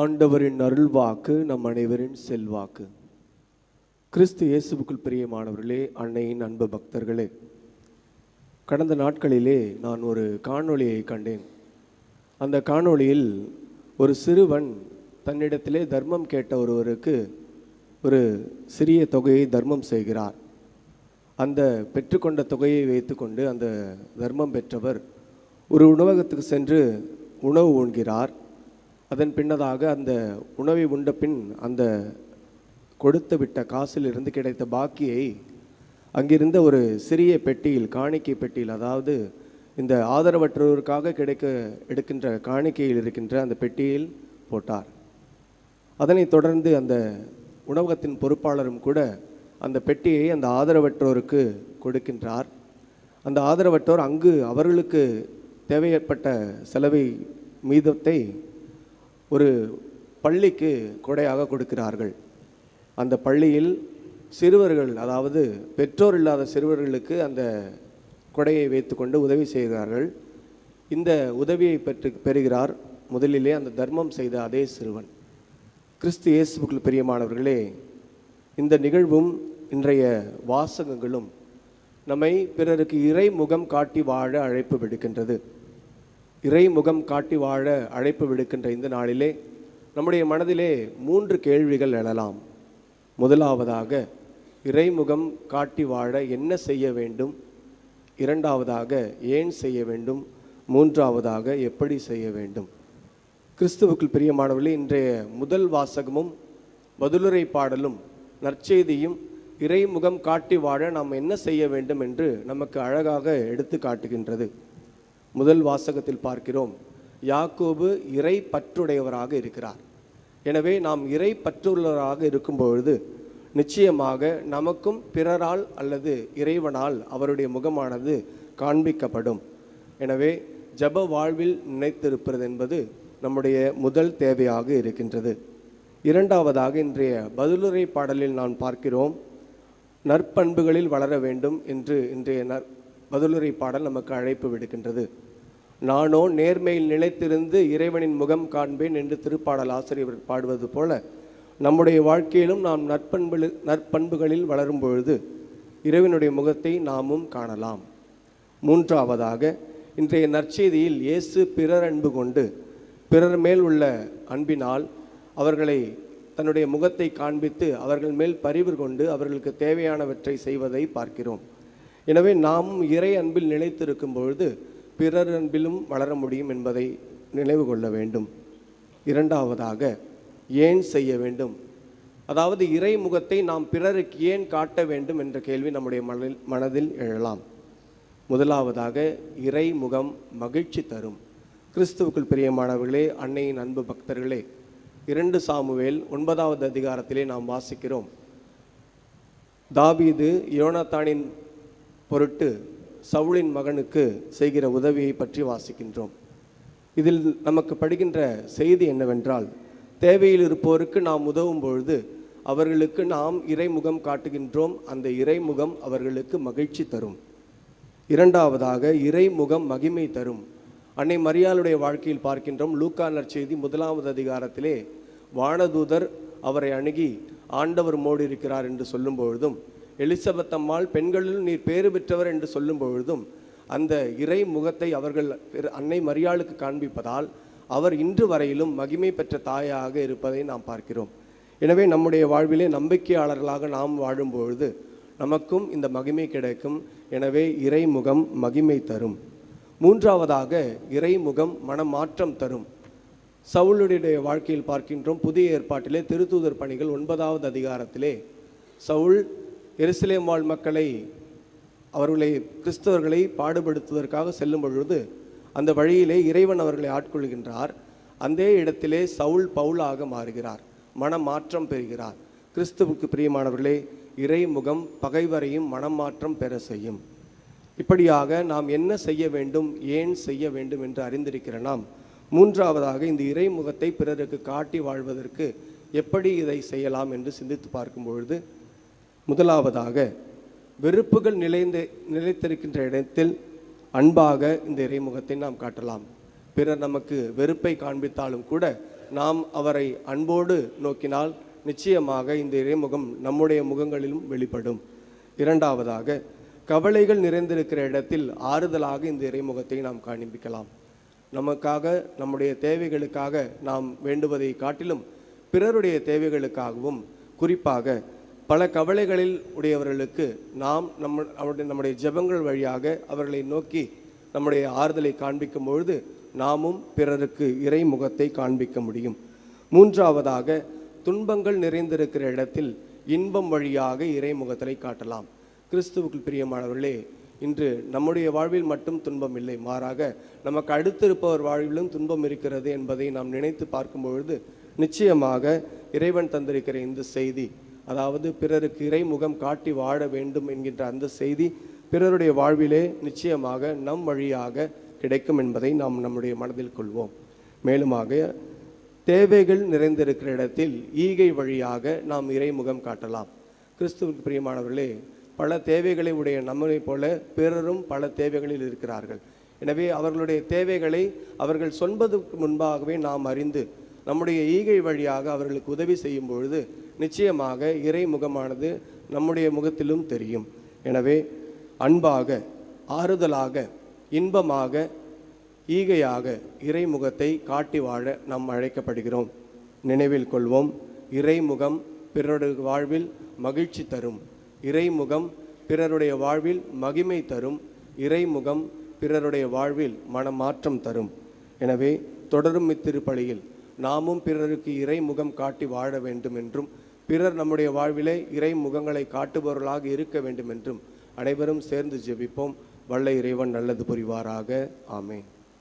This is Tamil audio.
ஆண்டவரின் அருள்வாக்கு நம் அனைவரின் செல்வாக்கு. கிறிஸ்து இயேசுவுக்குள் பிரியமானவர்களே அன்னையின் அன்பு பக்தர்களே கடந்த நாட்களிலே நான் ஒரு காணொளியை கண்டேன். அந்த காணொளியில் ஒரு சிறுவன் தன்னிடத்திலே தர்மம் கேட்ட ஒருவருக்கு ஒரு சிறிய தொகையை தர்மம் செய்கிறார். அந்த பெற்றுக்கொண்ட தொகையை வைத்துக்கொண்டு அந்த தர்மம் பெற்றவர் ஒரு உணவகத்துக்கு சென்று உணவு உண்கிறார் அதன் பின்னதாக அந்த உணவை உண்ட பின் அந்த கொடுத்து விட்ட காசிலிருந்து கிடைத்த பாக்கியை அங்கிருந்த ஒரு சிறிய பெட்டியில் காணிக்கை பெட்டியில் அதாவது இந்த ஆதரவற்றோருக்காக கிடைக்க எடுக்கின்ற காணிக்கையில் இருக்கின்ற அந்த பெட்டியில் போட்டார். அதனைத் தொடர்ந்து அந்த உணவகத்தின் பொறுப்பாளரும் கூட அந்த பெட்டியை அந்த ஆதரவற்றோருக்கு கொடுக்கின்றார். அந்த ஆதரவற்றோர் அங்கு அவர்களுக்கு தேவையற்பட்ட செலவை மீதத்தை ஒரு பள்ளிக்கு கொடையாக கொடுக்கிறார்கள். அந்த பள்ளியில் சிறுவர்கள் அதாவது பெற்றோர் இல்லாத சிறுவர்களுக்கு அந்த கொடையை வைத்துக்கொண்டு உதவி செய்கிறார்கள். இந்த உதவியை பெற்று பெறுகிறார். முதலிலே அந்த தர்மம் செய்த அதே சிறுவன். கிறிஸ்து இயேசுக்குள் பிரியமானவர்களே இந்த நிகழ்வும் இன்றைய வாசகங்களும் நம்மை பிறருக்கு இறை முகம் காட்டி வாழ அழைப்பு விடுக்கின்றது. இறை முகம் காட்டி வாழ அழைப்பு விடுக்கின்ற இந்த நாளிலே நம்முடைய மனதிலே மூன்று கேள்விகள் எழலாம். முதலாவதாக இறைமுகம் காட்டி வாழ என்ன செய்ய வேண்டும்? இரண்டாவதாக ஏன் செய்ய வேண்டும்? மூன்றாவதாக எப்படி செய்ய வேண்டும்? கிறிஸ்துவுக்குள் பிரியமானவர்களே இன்றைய முதல் வாசகமும் பதிலுரை பாடலும் நற்செய்தியும் இறைமுகம் காட்டி வாழ நாம் என்ன செய்ய வேண்டும் என்று நமக்கு அழகாக எடுத்து காட்டுகின்றது. முதல் வாசகத்தில் பார்க்கிறோம். யாக்கோபு இறை பற்றுடையவராக இருக்கிறார். எனவே நாம் இறை பற்றுள்ளவராக இருக்கும்பொழுது நிச்சயமாக நமக்கும் பிறரால் அல்லது இறைவனால் அவருடைய முகமானது காண்பிக்கப்படும். எனவே ஜப வாழ்வில் நினைத்திருப்பது என்பது நம்முடைய முதல் தேவையாக இருக்கின்றது. இரண்டாவதாக இன்றைய பதிலுரை பாடலில் நான் பார்க்கிறோம். நற்பண்புகளில் வளர வேண்டும் என்று இன்றைய நற் பதிலுரை பாடல் நமக்கு அழைப்பு விடுக்கின்றது. நானோ நேர்மையில் நிலைத்திருந்து இறைவனின் முகம் காண்பேன் என்று திருப்பாடல் ஆசிரியர் பாடுவது போல நம்முடைய வாழ்க்கையிலும் நாம் நற்பண்பு நற்பண்புகளில் வளரும் பொழுது இறைவனுடைய முகத்தை நாமும் காணலாம். மூன்றாவதாக இன்றைய நற்செய்தியில் இயேசு பிறர் அன்பு கொண்டு பிறர் மேல் உள்ள அன்பினால் அவர்களை தன்னுடைய முகத்தை காண்பித்து அவர்கள் மேல் பரிவு கொண்டு அவர்களுக்கு தேவையானவற்றை செய்வதை பார்க்கிறோம். எனவே நாமும் இறை அன்பில் நிலைத்திருக்கும் பொழுது பிறர் அன்பிலும் வளர முடியும் என்பதை நினைவு கொள்ள வேண்டும். இரண்டாவதாக ஏன் செய்ய வேண்டும்? அதாவது இறை முகத்தை நாம் பிறருக்கு ஏன் காட்ட வேண்டும் என்ற கேள்வி நம்முடைய மனதில் மனதில் எழலாம். முதலாவதாக இறை முகம் மகிழ்ச்சி தரும். கிறிஸ்துவுக்குள் பிரியமானவர்களே அன்னையின் அன்பு பக்தர்களே இரண்டு சாமுவேல் ஒன்பதாவது அதிகாரத்திலே நாம் வாசிக்கிறோம். தாபீது யோனத்தானின் பொருட்டு சவுளின் மகனுக்கு செய்கிற உதவியை பற்றி வாசிக்கின்றோம். இதில் நமக்கு படுகின்ற செய்தி என்னவென்றால் தேவையில் இருப்போருக்கு நாம் உதவும் பொழுது அவர்களுக்கு நாம் இறைமுகம் காட்டுகின்றோம் அந்த இறைமுகம் அவர்களுக்கு மகிழ்ச்சி தரும். இரண்டாவதாக இறைமுகம் மகிமை தரும். அன்னை மரியாளுடைய வாழ்க்கையில் பார்க்கின்றோம் லூக்கானர் செய்தி முதலாவது அதிகாரத்திலே வானதூதர் அவரை அணுகி ஆண்டவர் மோடி இருக்கிறார் என்று சொல்லும் பொழுதும் எலிசபெத் அம்மாள் பெண்களில் நீர் பேறு பெற்றவர் என்று சொல்லும் பொழுதும் அந்த இறை முகத்தை அவர்கள் அன்னை மரியாளுக்கு காண்பிப்பதால் அவர் இன்று வரையிலும் மகிமை பெற்ற தாயாக இருப்பதை நாம் பார்க்கிறோம். எனவே நம்முடைய வாழ்விலே நம்பிக்கையாளர்களாக நாம் வாழும்பொழுது நமக்கும் இந்த மகிமை கிடைக்கும். எனவே இறைமுகம் மகிமை தரும். மூன்றாவதாக இறைமுகம் மனமாற்றம் தரும். சவுளுடைய வாழ்க்கையில் பார்க்கின்றோம் புதிய ஏற்பாட்டிலே திருத்தூதர் பணிகள் ஒன்பதாவது அதிகாரத்திலே. சவுல் எருசலேம் வாழ் மக்களை அவர்களை கிறிஸ்தவர்களை பாடுபடுத்துவதற்காக செல்லும் பொழுது அந்த வழியிலே இறைவன் அவர்களை ஆட்கொள்கின்றார். அந்த இடத்திலே சவுல் பவுலாக மாறுகிறார். மனம் மாற்றம் பெறுகிறார். கிறிஸ்துவுக்கு பிரியமானவர்களே இறைமுகம் பகைவரையும் மனமாற்றம் பெற செய்யும். இப்படியாக நாம் என்ன செய்ய வேண்டும் ஏன் செய்ய வேண்டும் என்று அறிந்திருக்கிற நாம் மூன்றாவதாக இந்த இறைமுகத்தை பிறருக்கு காட்டி வாழ்வதற்கு எப்படி இதை செய்யலாம் என்று சிந்தித்து பார்க்கும் பொழுது முதலாவதாக வெறுப்புகள் நிலைந்த நிலைத்திருக்கின்ற இடத்தில் அன்பாக இந்த இறைமுகத்தை நாம் காட்டலாம். பிறர் நமக்கு வெறுப்பை காண்பித்தாலும் கூட நாம் அவரை அன்போடு நோக்கினால் நிச்சயமாக இந்த இறைமுகம் நம்முடைய முகங்களிலும் வெளிப்படும். இரண்டாவதாக கவலைகள் நிறைந்திருக்கிற இடத்தில் ஆறுதலாக இந்த இறைமுகத்தை நாம் காண்பிக்கலாம். நமக்காக நம்முடைய தேவைகளுக்காக நாம் வேண்டுவதை காட்டிலும் பிறருடைய தேவைகளுக்காகவும் குறிப்பாக பல கவலைகளில் உடையவர்களுக்கு நாம் நம்ம அவருடைய நம்முடைய ஜெபங்கள் வழியாக அவர்களை நோக்கி நம்முடைய ஆறுதலை காண்பிக்கும் பொழுது நாமும் பிறருக்கு இறைமுகத்தை காண்பிக்க முடியும். மூன்றாவதாக துன்பங்கள் நிறைந்திருக்கிற இடத்தில் இன்பம் வழியாக இறைமுகத்தை காட்டலாம். கிறிஸ்துவுக்கு பிரியமானவர்களே இன்று நம்முடைய வாழ்வில் மட்டும் துன்பம் இல்லை. மாறாக நமக்கு அடுத்திருப்பவர் வாழ்விலும் துன்பம் இருக்கிறது என்பதை நாம் நினைத்து பார்க்கும் பொழுது நிச்சயமாக இறைவன் தந்திருக்கிற இந்த செய்தி அதாவது பிறருக்கு இறைமுகம் காட்டி வாழ வேண்டும் என்கின்ற அந்த செய்தி பிறருடைய வாழ்விலே நிச்சயமாக நம் வழியாக கிடைக்கும் என்பதை நாம் நம்முடைய மனதில் கொள்வோம். மேலுமாக தேவைகள் நிறைந்திருக்கிற இடத்தில் ஈகை வழியாக நாம் இறைமுகம் காட்டலாம். கிறிஸ்துவுக்கு பிரியமானவர்களே பல தேவைகளை உடைய நம்மைப் போல பிறரும் பல தேவைகளில் இருக்கிறார்கள். எனவே அவர்களுடைய தேவைகளை அவர்கள் சொல்வதற்கு முன்பாகவே நாம் அறிந்து நம்முடைய ஈகை வழியாக அவர்களுக்கு உதவி செய்யும் பொழுது நிச்சயமாக இறைமுகமானது நம்முடைய முகத்திலும் தெரியும். எனவே அன்பாக ஆறுதலாக இன்பமாக ஈகையாக இறைமுகத்தை காட்டி வாழ நாம் அழைக்கப்படுகிறோம். நினைவில் கொள்வோம் இறைமுகம் பிறருடைய வாழ்வில் மகிழ்ச்சி தரும். இறைமுகம் பிறருடைய வாழ்வில் மகிமை தரும். இறைமுகம் பிறருடைய வாழ்வில் மனமாற்றம் தரும். எனவே தொடரும் இத்திருப்பலியில் நாமும் பிறருக்கு இறைமுகம் காட்டி வாழ வேண்டும் என்றும் பிறர் நம்முடைய வாழ்விலே இறைமுகங்களை காட்டுபவர்களாக இருக்க வேண்டும் என்றும் அனைவரும் சேர்ந்து ஜெபிப்போம். வல்ல இறைவன் நல்லது புரிவாராக. ஆமேன்.